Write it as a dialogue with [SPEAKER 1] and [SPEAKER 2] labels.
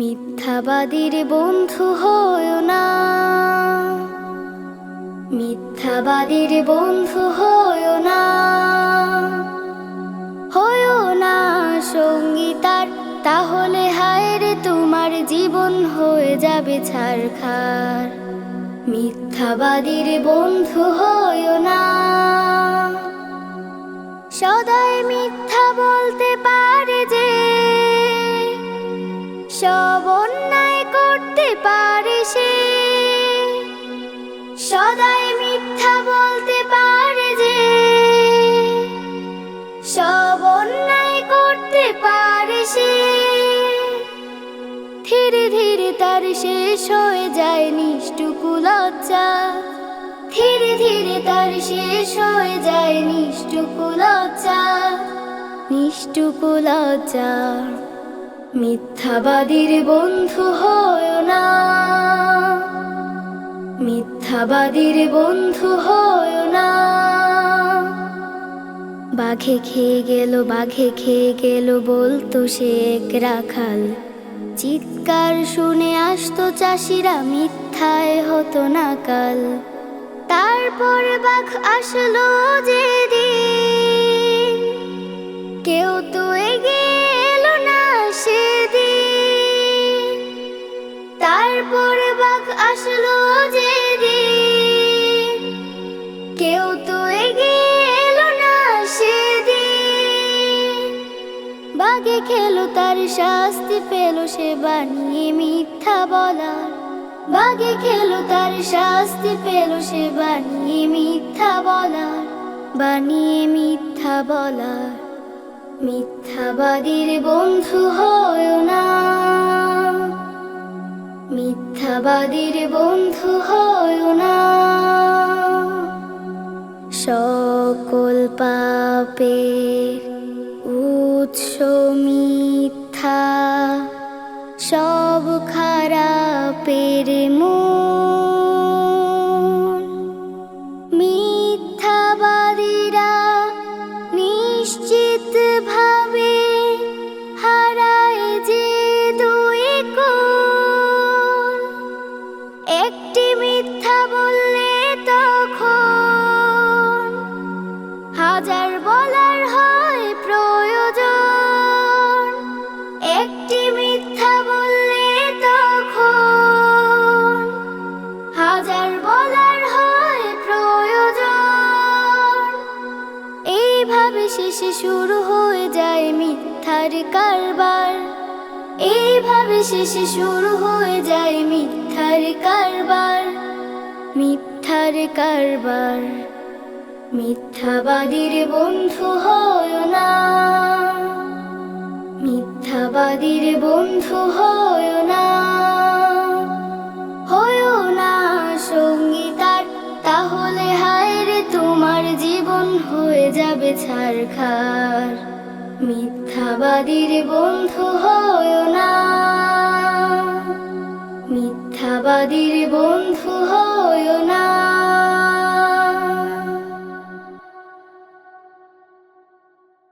[SPEAKER 1] মিথ্যাবাদীর বন্ধু হয় না। মিথ্যাবাদীর বন্ধু হয় না। হয় না সঙ্গীতার তাহলে হায় রে তোমার জীবন হয়ে যাবে ছারখার। মিথ্যাবাদীর বন্ধু হয় না। সদাই মিথ্যা বলতে পারে যে সদাই মিথ্যা বলতে পারে যে, সব অন্যায় করতে পারে সে। ধীরে ধীরে তার শেষ হয়ে যায় নিষ্ঠুকু লজ্জা। ধীরে ধীরে তার শেষ হয়ে যায় নিষ্ঠুকু লজ্জা। নিষ্ঠুকু লজ্জা, মিথ্যাবাদীর বন্ধু হয় না। মিথ্যাবাদীর বন্ধু হয় না। বাঘে খেয়ে গেল, বাঘে খেয়ে গেল বলতো সে এক রাখাল। চিৎকার শুনে আসতো চাষিরা, মিথ্যায় হতো না কাল। তারপর বাঘ আসলো যেদিন। কেউ তো এগিয়ে না সেদিন। তারপর বাঘ আসলো কেউ তো এগিয়ে না সেদিন। বাঘে খেলো তার শাস্তি, পেল সে বানিয়ে মিথ্যা বলার। বাঘে খেলো তার শাস্তি, পেল সে বানিয়ে মিথ্যা বলার। বানিয়ে মিথ্যা বলার, মিথ্যাবাদীর বন্ধু হয় না। মিথ্যাবাদীর বন্ধু হয় পাপের উৎস মিথ্যা সব খারাপের মিথ্যাবাদীরা নিশ্চিত হাজার বলার হয় প্রয়োজন। একটি মিথ্যা বললে তখন হাজার বলার হয় প্রয়োজন। এইভাবে শেষে শুরু হয়ে যায় মিথ্যার কারবার। এইভাবে শেষে শুরু হয়ে যায় মিথ্যার কারবার মিথ্যার কারবার। মিথ্যাবাদীর বন্ধু হয় না। মিথ্যাবাদীর বন্ধু হয় না। হয় না সঙ্গীতার, তাহলে হায় রে তোমার জীবন হয়ে যাবে ছারখার। মিথ্যাবাদীর বন্ধু হয় না। মিথ্যাবাদীর বন্ধু